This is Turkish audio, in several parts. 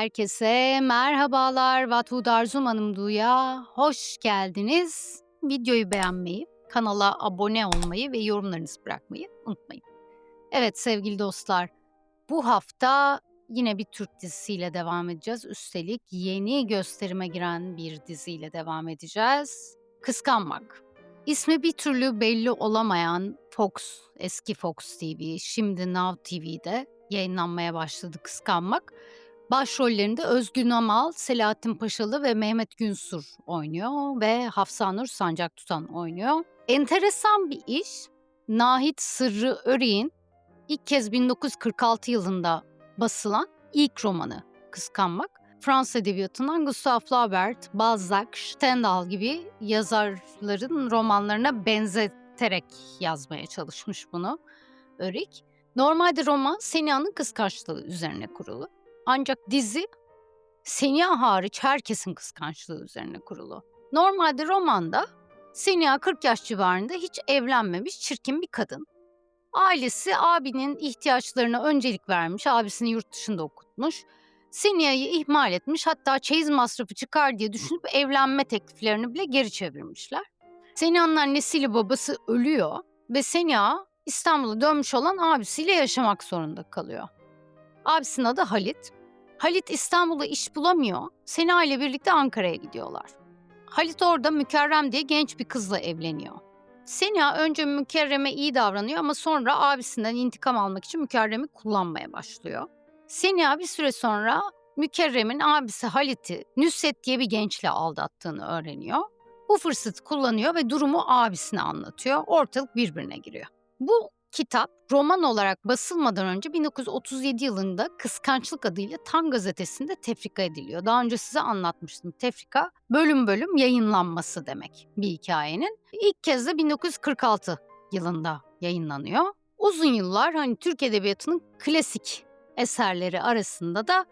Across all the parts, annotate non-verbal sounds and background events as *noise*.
Herkese merhabalar. Vatu Darzum Hanım Duya. Hoş geldiniz. Videoyu beğenmeyi, kanala abone olmayı ve yorumlarınızı bırakmayı unutmayın. Evet sevgili dostlar, bu hafta yine bir Türk dizisiyle devam edeceğiz. Üstelik yeni gösterime giren bir diziyle devam edeceğiz. Kıskanmak. İsmi bir türlü belli olamayan Fox, eski Fox TV, şimdi Now TV'de yayınlanmaya başladı Kıskanmak. Başrollerinde Özgün Namal, Selahattin Paşalı ve Mehmet Günsur oynuyor ve Hafsanur Sancak Tutan oynuyor. Enteresan bir iş. Nahit Sırrı Öreğin ilk kez 1946 yılında basılan ilk romanı Kıskanmak. Fransız edebiyatından Gustave Flaubert, Balzac, Stendhal gibi yazarların romanlarına benzeterek yazmaya çalışmış bunu Örik. Normalde roman Sena'nın kıskançlığı üzerine kurulu. Ancak dizi Senya hariç herkesin kıskançlığı üzerine kurulu. Normalde romanda Senya 40 yaş civarında hiç evlenmemiş çirkin bir kadın. Ailesi abinin ihtiyaçlarına öncelik vermiş, abisini yurt dışında okutmuş. Senya'yı ihmal etmiş hatta çeyiz masrafı çıkar diye düşünüp evlenme tekliflerini bile geri çevirmişler. Senya'nın annesiyle babası ölüyor ve Senya İstanbul'a dönmüş olan abisiyle yaşamak zorunda kalıyor. Abisinin adı Halit. Halit İstanbul'da iş bulamıyor. Sena ile birlikte Ankara'ya gidiyorlar. Halit orada Mükerrem diye genç bir kızla evleniyor. Sena önce Mükerrem'e iyi davranıyor ama sonra abisinden intikam almak için Mükerrem'i kullanmaya başlıyor. Sena bir süre sonra Mükerrem'in abisi Halit'i Nüsret diye bir gençle aldattığını öğreniyor. Bu fırsatı kullanıyor ve durumu abisine anlatıyor. Ortalık birbirine giriyor. Bu kitap roman olarak basılmadan önce 1937 yılında Kıskançlık adıyla Tan gazetesinde tefrika ediliyor. Daha önce size anlatmıştım. Tefrika bölüm bölüm yayınlanması demek bir hikayenin. İlk kez de 1946 yılında yayınlanıyor. Uzun yıllar hani Türk Edebiyatı'nın klasik eserleri arasında da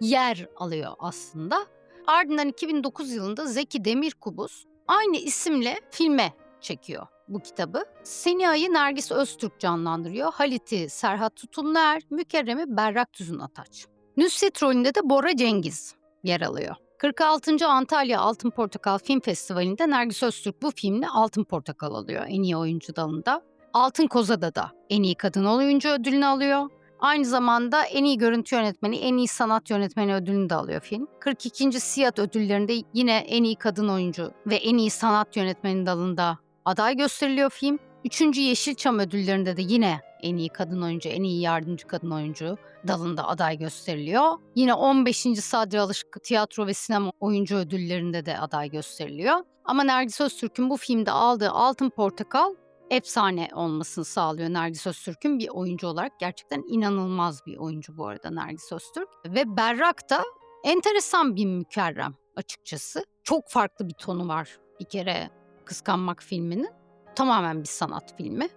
yer alıyor aslında. Ardından 2009 yılında Zeki Demirkubuz aynı isimle filme çekiyor bu kitabı. Senia'yı Nergis Öztürk canlandırıyor. Halit'i Serhat Tutumluer, Mükerrem'i Berrak Tüzün Ataç. Nusret rolünde de Bora Cengiz yer alıyor. 46. Antalya Altın Portakal Film Festivali'nde Nergis Öztürk bu filmle Altın Portakal alıyor en iyi oyuncu dalında. Altın Koza'da da en iyi kadın oyuncu ödülünü alıyor. Aynı zamanda en iyi görüntü yönetmeni, en iyi sanat yönetmeni ödülünü de alıyor film. 42. Siyat ödüllerinde yine en iyi kadın oyuncu ve en iyi sanat yönetmeni dalında aday gösteriliyor film. Üçüncü Yeşilçam ödüllerinde de yine en iyi kadın oyuncu, en iyi yardımcı kadın oyuncu dalında aday gösteriliyor. Yine 15. Sadri Alışık Tiyatro ve Sinema Oyuncu ödüllerinde de aday gösteriliyor. Ama Nergis Öztürk'ün bu filmde aldığı Altın Portakal efsane olmasını sağlıyor Nergis Öztürk'ün bir oyuncu olarak. Gerçekten inanılmaz bir oyuncu bu arada Nergis Öztürk. Ve Berrak da enteresan bir mükerrem açıkçası. Çok farklı bir tonu var bir kere Kıskanmak filminin. Tamamen bir sanat filmi.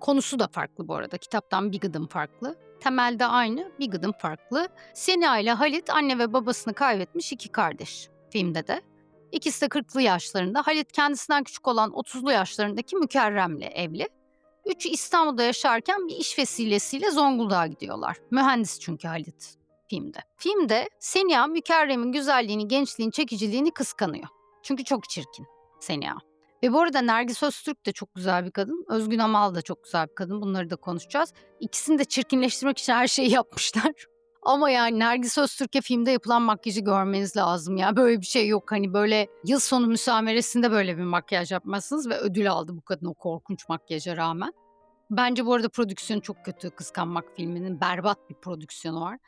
Konusu da farklı bu arada. Kitaptan bir gıdım farklı. Temelde aynı, bir gıdım farklı. Sena ile Halit anne ve babasını kaybetmiş iki kardeş filmde de. İkisi de 40'lı yaşlarında. Halit kendisinden küçük olan 30'lu yaşlarındaki Mükerrem'le evli. Üçü İstanbul'da yaşarken bir iş vesilesiyle Zonguldak'a gidiyorlar. Mühendis çünkü Halit filmde. Filmde Sena Mükerrem'in güzelliğini, gençliğini, çekiciliğini kıskanıyor. Çünkü çok çirkin Sena. Ve bu arada Nergis Öztürk de çok güzel bir kadın. Özgün Amal da çok güzel bir kadın. Bunları da konuşacağız. İkisini de çirkinleştirmek için her şeyi *laughs* yapmışlar. Ama yani Nergis Öztürk'e filmde yapılan makyajı görmeniz lazım ya. Böyle bir şey yok. Hani böyle yıl sonu müsameresinde böyle bir makyaj yapmazsınız ve ödül aldı bu kadın o korkunç makyaja rağmen. Bence bu arada prodüksiyon çok kötü. Kıskanmak filminin berbat bir prodüksiyonu var.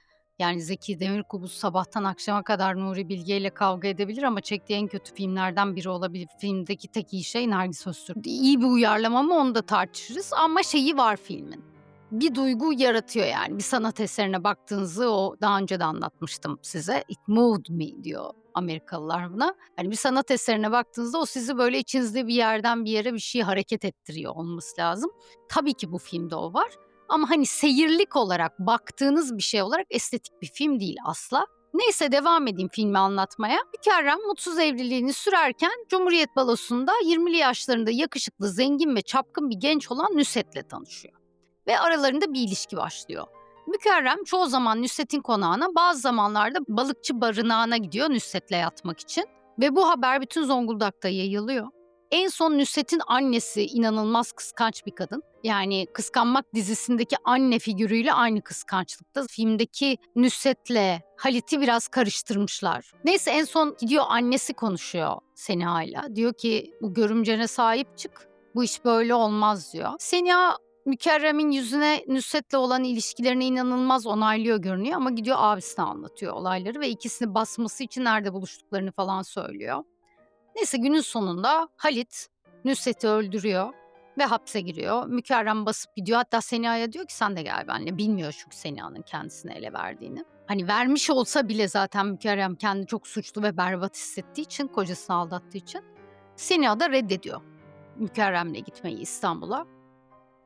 Yani Zeki Demirkubuz sabahtan akşama kadar Nuri Bilge ile kavga edebilir ama çektiği en kötü filmlerden biri olabilir. Filmdeki tek iyi şey Nergis Öztürk. İyi bir uyarlama mı onu da tartışırız ama şeyi var filmin. Bir duygu yaratıyor yani. Bir sanat eserine baktığınızı o daha önce de anlatmıştım size. It moved me diyor Amerikalılar buna. Hani bir sanat eserine baktığınızda o sizi böyle içinizde bir yerden bir yere bir şey hareket ettiriyor olması lazım. Tabii ki bu filmde o var. Ama hani seyirlik olarak baktığınız bir şey olarak estetik bir film değil asla. Neyse devam edeyim filmi anlatmaya. Mükerrem mutsuz evliliğini sürerken Cumhuriyet Balosu'nda 20'li yaşlarında yakışıklı, zengin ve çapkın bir genç olan Nusret'le tanışıyor. Ve aralarında bir ilişki başlıyor. Mükerrem çoğu zaman Nusret'in konağına bazı zamanlarda balıkçı barınağına gidiyor Nusret'le yatmak için. Ve bu haber bütün Zonguldak'ta yayılıyor. En son Nusret'in annesi inanılmaz kıskanç bir kadın. Yani Kıskanmak dizisindeki anne figürüyle aynı kıskançlıkta. Filmdeki Nusret'le Halit'i biraz karıştırmışlar. Neyse en son gidiyor annesi konuşuyor Seniha'yla. Diyor ki bu görümcene sahip çık. Bu iş böyle olmaz diyor. Seniha Mükerrem'in yüzüne Nusret'le olan ilişkilerini inanılmaz onaylıyor görünüyor ama gidiyor abisine anlatıyor olayları ve ikisini basması için nerede buluştuklarını falan söylüyor. Neyse günün sonunda Halit Nusret'i öldürüyor ve hapse giriyor. Mükerrem basıp gidiyor. Hatta Seniha'ya diyor ki sen de gel benimle. Bilmiyor çünkü Seniha'nın kendisine ele verdiğini. Hani vermiş olsa bile zaten Mükerrem kendini çok suçlu ve berbat hissettiği için, kocasını aldattığı için Seniha da reddediyor. Mükerrem'le gitmeyi İstanbul'a.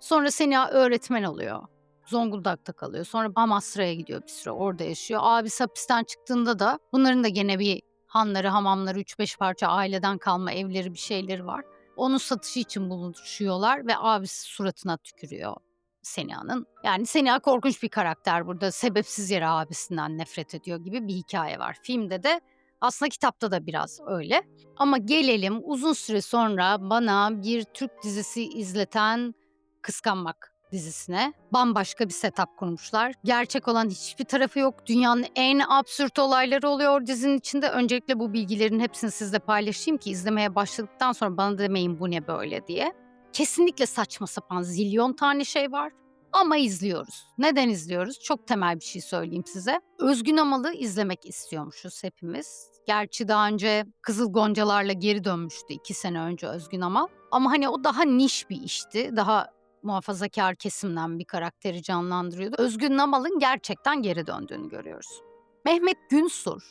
Sonra Seniha öğretmen oluyor. Zonguldak'ta kalıyor. Sonra Amasra'ya gidiyor bir süre orada yaşıyor. Abisi hapisten çıktığında da bunların da gene bir hanları, hamamları, 3-5 parça aileden kalma evleri bir şeyleri var. Onun satışı için buluşuyorlar ve abisi suratına tükürüyor Seniha'nın. Yani Seniha korkunç bir karakter burada. Sebepsiz yere abisinden nefret ediyor gibi bir hikaye var. Filmde de aslında kitapta da biraz öyle. Ama gelelim uzun süre sonra bana bir Türk dizisi izleten Kıskanmak dizisine bambaşka bir setup kurmuşlar. Gerçek olan hiçbir tarafı yok. Dünyanın en absürt olayları oluyor dizinin içinde. Öncelikle bu bilgilerin hepsini sizle paylaşayım ki izlemeye başladıktan sonra bana demeyin bu ne böyle diye. Kesinlikle saçma sapan zilyon tane şey var. Ama izliyoruz. Neden izliyoruz? Çok temel bir şey söyleyeyim size. Özgün Amal'ı izlemek istiyormuşuz hepimiz. Gerçi daha önce Kızıl Goncalar'la geri dönmüştü iki sene önce Özgün Amal. Ama hani o daha niş bir işti. Daha muhafazakar kesimden bir karakteri canlandırıyordu. Özgün Namal'ın gerçekten geri döndüğünü görüyoruz. Mehmet Günsur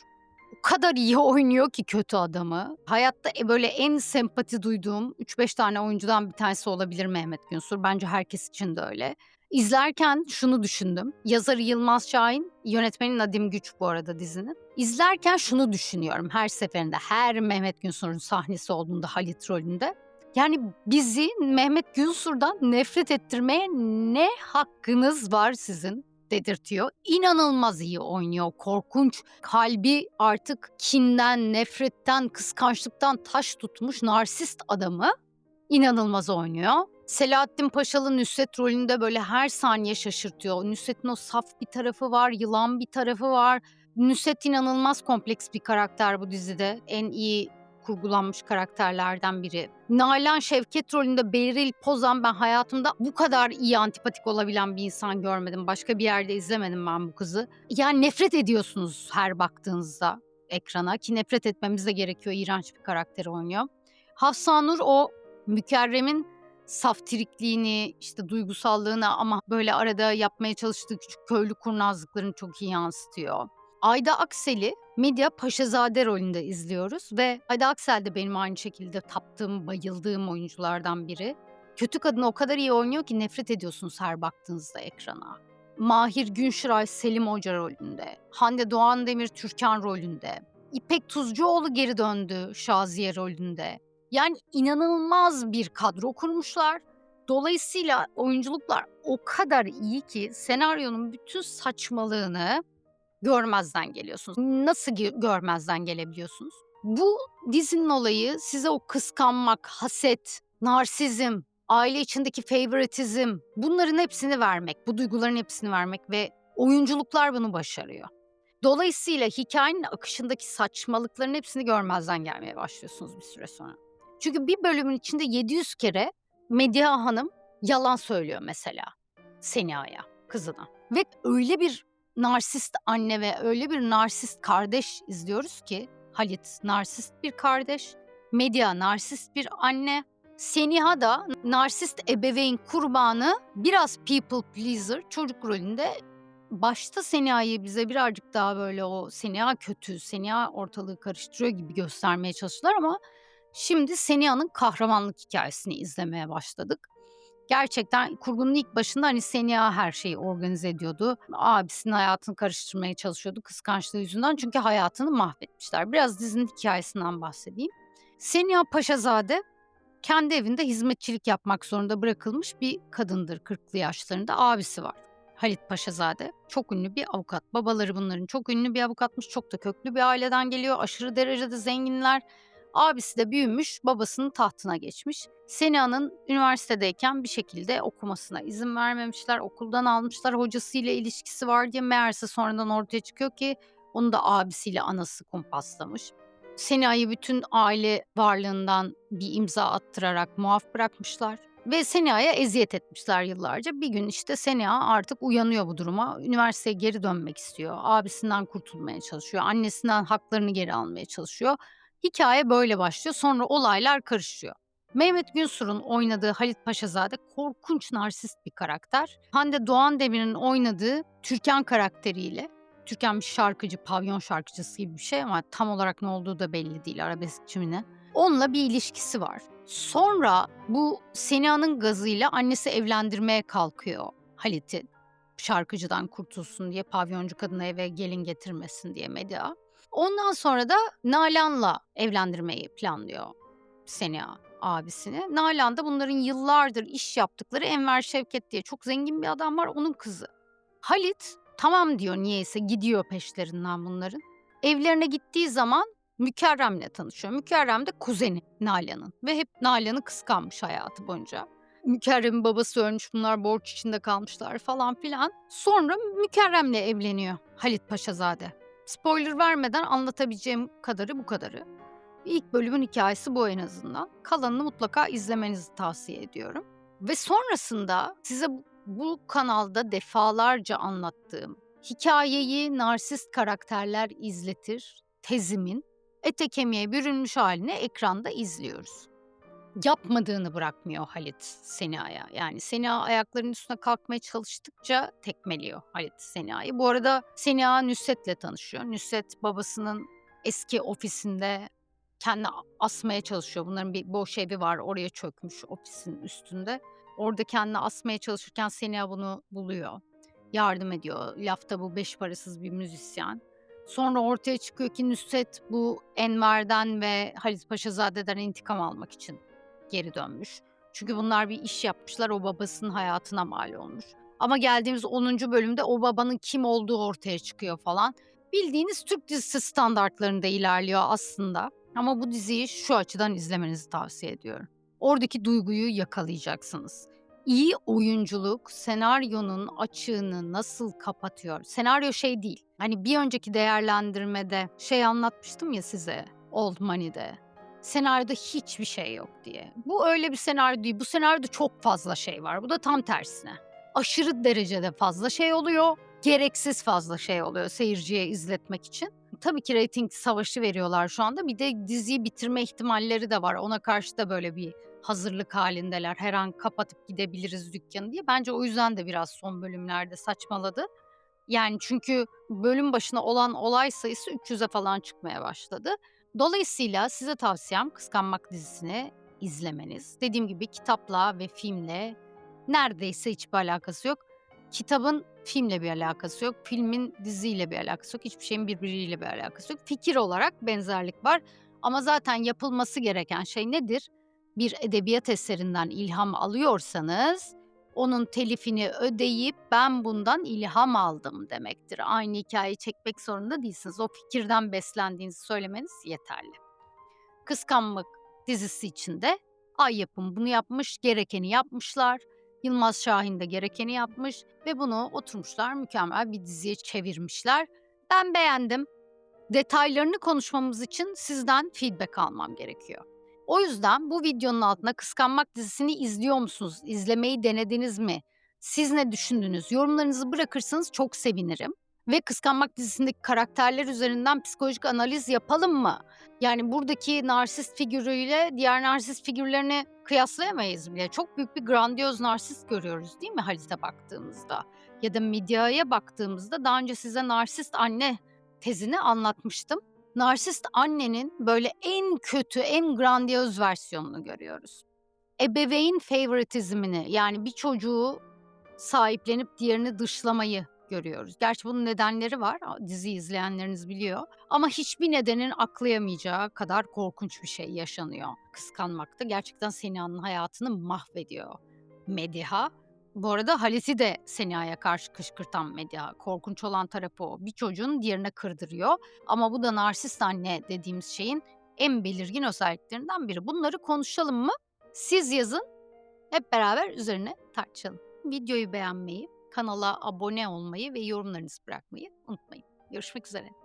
o kadar iyi oynuyor ki kötü adamı. Hayatta e, böyle en sempati duyduğum 3-5 tane oyuncudan bir tanesi olabilir Mehmet Günsur. Bence herkes için de öyle. İzlerken şunu düşündüm. Yazarı Yılmaz Şahin, yönetmeni Nadim Güç bu arada dizinin. İzlerken şunu düşünüyorum her seferinde. Her Mehmet Günsur'un sahnesi olduğunda Halit rolünde. Yani bizi Mehmet Günsur'dan nefret ettirmeye ne hakkınız var sizin dedirtiyor. İnanılmaz iyi oynuyor. Korkunç. Kalbi artık kinden, nefretten, kıskançlıktan taş tutmuş narsist adamı inanılmaz oynuyor. Selahattin Paşalı Nusret rolünde böyle her saniye şaşırtıyor. Nusret'in o saf bir tarafı var, yılan bir tarafı var. Nusret inanılmaz kompleks bir karakter bu dizide. En iyi kurgulanmış karakterlerden biri. Nalan Şevket rolünde Beril Pozan ben hayatımda bu kadar iyi antipatik olabilen bir insan görmedim. Başka bir yerde izlemedim ben bu kızı. Yani nefret ediyorsunuz her baktığınızda ekrana ki nefret etmemiz de gerekiyor. İğrenç bir karakteri oynuyor. Hafsanur o mükerremin saftirikliğini, işte duygusallığını ama böyle arada yapmaya çalıştığı küçük köylü kurnazlıklarını çok iyi yansıtıyor. Ayda Aksel'i Medya Paşazade rolünde izliyoruz ve Ayda Aksel de benim aynı şekilde taptığım, bayıldığım oyunculardan biri. Kötü kadını o kadar iyi oynuyor ki nefret ediyorsunuz her baktığınızda ekrana. Mahir Günşiray Selim Hoca rolünde, Hande Doğan Demir Türkan rolünde, İpek Tuzcuoğlu geri döndü Şaziye rolünde. Yani inanılmaz bir kadro kurmuşlar. Dolayısıyla oyunculuklar o kadar iyi ki senaryonun bütün saçmalığını görmezden geliyorsunuz. Nasıl görmezden gelebiliyorsunuz? Bu dizinin olayı size o kıskanmak, haset, narsizm, aile içindeki favoritizm bunların hepsini vermek, bu duyguların hepsini vermek ve oyunculuklar bunu başarıyor. Dolayısıyla hikayenin akışındaki saçmalıkların hepsini görmezden gelmeye başlıyorsunuz bir süre sonra. Çünkü bir bölümün içinde 700 kere Medya Hanım yalan söylüyor mesela Seniha'ya, kızına. Ve öyle bir narsist anne ve öyle bir narsist kardeş izliyoruz ki Halit narsist bir kardeş, Medya narsist bir anne, Seniha da narsist ebeveyn kurbanı biraz people pleaser çocuk rolünde başta Seniha'yı bize birazcık daha böyle o Seniha kötü, Seniha ortalığı karıştırıyor gibi göstermeye çalıştılar ama şimdi Seniha'nın kahramanlık hikayesini izlemeye başladık. Gerçekten kurgunun ilk başında hani Seniha her şeyi organize ediyordu. Abisinin hayatını karıştırmaya çalışıyordu kıskançlığı yüzünden çünkü hayatını mahvetmişler. Biraz dizinin hikayesinden bahsedeyim. Seniha Paşazade kendi evinde hizmetçilik yapmak zorunda bırakılmış bir kadındır 40'lı yaşlarında abisi var. Halit Paşazade çok ünlü bir avukat. Babaları bunların çok ünlü bir avukatmış. Çok da köklü bir aileden geliyor. Aşırı derecede zenginler. Abisi de büyümüş, babasının tahtına geçmiş. Sena'nın üniversitedeyken bir şekilde okumasına izin vermemişler. Okuldan almışlar. Hocasıyla ilişkisi var diye meğerse sonradan ortaya çıkıyor ki onu da abisiyle anası kumpaslamış. Sena'yı bütün aile varlığından bir imza attırarak muaf bırakmışlar. Ve Sena'ya eziyet etmişler yıllarca. Bir gün işte Sena artık uyanıyor bu duruma. Üniversiteye geri dönmek istiyor. Abisinden kurtulmaya çalışıyor. Annesinden haklarını geri almaya çalışıyor. Hikaye böyle başlıyor. Sonra olaylar karışıyor. Mehmet Günsur'un oynadığı Halit Paşazade korkunç narsist bir karakter. Hande Doğan Demir'in oynadığı Türkan karakteriyle Türkan bir şarkıcı, pavyon şarkıcısı gibi bir şey ama tam olarak ne olduğu da belli değil arabeskçi mi ne. Onunla bir ilişkisi var. Sonra bu Sena'nın gazıyla annesi evlendirmeye kalkıyor Halit'i. Şarkıcıdan kurtulsun diye pavyoncu kadını eve gelin getirmesin diye medya. Ondan sonra da Nalan'la evlendirmeyi planlıyor Sena abisini. Nalan da bunların yıllardır iş yaptıkları Enver Şevket diye çok zengin bir adam var onun kızı. Halit tamam diyor niyeyse gidiyor peşlerinden bunların. Evlerine gittiği zaman Mükerrem'le tanışıyor. Mükerrem de kuzeni Nalan'ın ve hep Nalan'ı kıskanmış hayatı boyunca. Mükerrem'in babası ölmüş bunlar borç içinde kalmışlar falan filan. Sonra Mükerrem'le evleniyor Halit Paşazade. Spoiler vermeden anlatabileceğim kadarı bu kadarı. İlk bölümün hikayesi bu en azından. Kalanını mutlaka izlemenizi tavsiye ediyorum. Ve sonrasında size bu kanalda defalarca anlattığım hikayeyi narsist karakterler izletir tezimin ete kemiğe bürünmüş halini ekranda izliyoruz. Yapmadığını bırakmıyor Halit Sena'ya. Yani Sena ayaklarının üstüne kalkmaya çalıştıkça tekmeliyor Halit Sena'yı. Bu arada Sena Nusret'le tanışıyor. Nusret babasının eski ofisinde kendi asmaya çalışıyor. Bunların bir boş evi var oraya çökmüş ofisin üstünde. Orada kendini asmaya çalışırken Sena bunu buluyor. Yardım ediyor. Lafta bu beş parasız bir müzisyen. Sonra ortaya çıkıyor ki Nusret bu Enver'den ve Halit Paşazade'den intikam almak için geri dönmüş. Çünkü bunlar bir iş yapmışlar o babasının hayatına mal olmuş. Ama geldiğimiz 10. bölümde o babanın kim olduğu ortaya çıkıyor falan. Bildiğiniz Türk dizisi standartlarında ilerliyor aslında. Ama bu diziyi şu açıdan izlemenizi tavsiye ediyorum. Oradaki duyguyu yakalayacaksınız. İyi oyunculuk senaryonun açığını nasıl kapatıyor? Senaryo şey değil. Hani bir önceki değerlendirmede şey anlatmıştım ya size Old Money'de. Senaryoda hiçbir şey yok diye. Bu öyle bir senaryo değil. Bu senaryoda çok fazla şey var. Bu da tam tersine. Aşırı derecede fazla şey oluyor. Gereksiz fazla şey oluyor seyirciye izletmek için. Tabii ki reyting savaşı veriyorlar şu anda. Bir de diziyi bitirme ihtimalleri de var. Ona karşı da böyle bir hazırlık halindeler. Her an kapatıp gidebiliriz dükkanı diye. Bence o yüzden de biraz son bölümlerde saçmaladı. Yani çünkü bölüm başına olan olay sayısı 300'e falan çıkmaya başladı. Dolayısıyla size tavsiyem Kıskanmak dizisini izlemeniz. Dediğim gibi kitapla ve filmle neredeyse hiçbir alakası yok. Kitabın filmle bir alakası yok. Filmin diziyle bir alakası yok. Hiçbir şeyin birbiriyle bir alakası yok. Fikir olarak benzerlik var. Ama zaten yapılması gereken şey nedir? Bir edebiyat eserinden ilham alıyorsanız onun telifini ödeyip ben bundan ilham aldım demektir. Aynı hikayeyi çekmek zorunda değilsiniz. O fikirden beslendiğinizi söylemeniz yeterli. Kıskanmak dizisi içinde Ay Yapım bunu yapmış, gerekeni yapmışlar. Yılmaz Şahin de gerekeni yapmış ve bunu oturmuşlar mükemmel bir diziye çevirmişler. Ben beğendim. Detaylarını konuşmamız için sizden feedback almam gerekiyor. O yüzden bu videonun altına Kıskanmak dizisini izliyor musunuz? İzlemeyi denediniz mi? Siz ne düşündünüz? Yorumlarınızı bırakırsanız çok sevinirim. Ve Kıskanmak dizisindeki karakterler üzerinden psikolojik analiz yapalım mı? Yani buradaki narsist figürüyle diğer narsist figürlerini kıyaslayamayız bile. Çok büyük bir grandiyoz narsist görüyoruz değil mi Halit'e baktığımızda? Ya da medyaya baktığımızda daha önce size narsist anne tezini anlatmıştım narsist annenin böyle en kötü, en grandiyoz versiyonunu görüyoruz. Ebeveyn favoritizmini yani bir çocuğu sahiplenip diğerini dışlamayı görüyoruz. Gerçi bunun nedenleri var. Dizi izleyenleriniz biliyor. Ama hiçbir nedenin aklayamayacağı kadar korkunç bir şey yaşanıyor. Kıskanmakta gerçekten Sena'nın hayatını mahvediyor. Mediha Bu arada Halis'i de Sena'ya karşı kışkırtan medya. Korkunç olan tarafı o. Bir çocuğun diğerine kırdırıyor. Ama bu da narsist anne dediğimiz şeyin en belirgin özelliklerinden biri. Bunları konuşalım mı? Siz yazın. Hep beraber üzerine tartışalım. Videoyu beğenmeyi, kanala abone olmayı ve yorumlarınızı bırakmayı unutmayın. Görüşmek üzere.